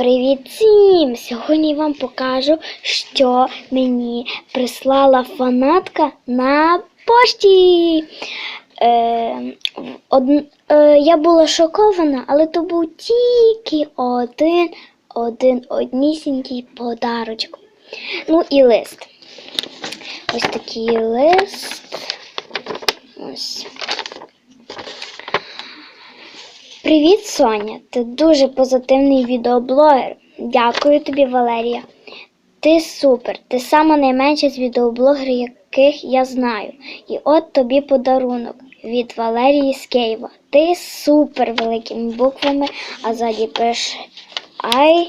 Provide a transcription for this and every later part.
Привіт всім! Сьогодні вам покажу, що мені прислала фанатка на пошті. Е, од, е, я була шокована, але то був тільки один, один однісінький подарочок. Ну і лист. Ось такий лист. Ось. Привіт, Соня. Ти дуже позитивний відеоблогер. Дякую тобі, Валерія. Ти супер. Ти сама найменша з відеоблогерів, яких я знаю. І от тобі подарунок від Валерії з Києва. Ти супер великими буквами, а ззаді пише Ай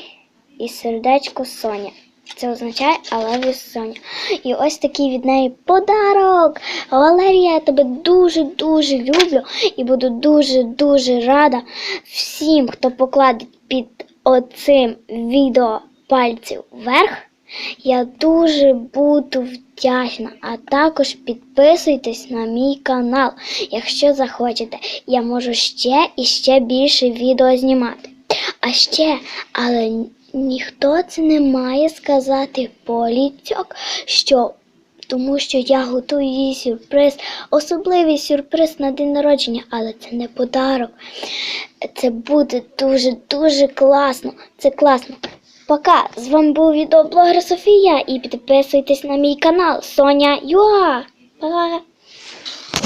і сердечко Соня. Це означає I love you, Соня. І ось такий від неї подарок. Валерія, я тебе дуже-дуже люблю і буду дуже-дуже рада всім, хто покладе під оцим відео пальців вверх. Я дуже буду вдячна. А також підписуйтесь на мій канал, якщо захочете. Я можу ще і ще більше відео знімати. А ще, але ніхто це не має сказати поліцьок, що тому що я готую їй сюрприз, особливий сюрприз на день народження, але це не подарок. Це буде дуже-дуже класно. Це класно. Пока! З вами був відеоблогер Софія і підписуйтесь на мій канал Соня Юа. Пока!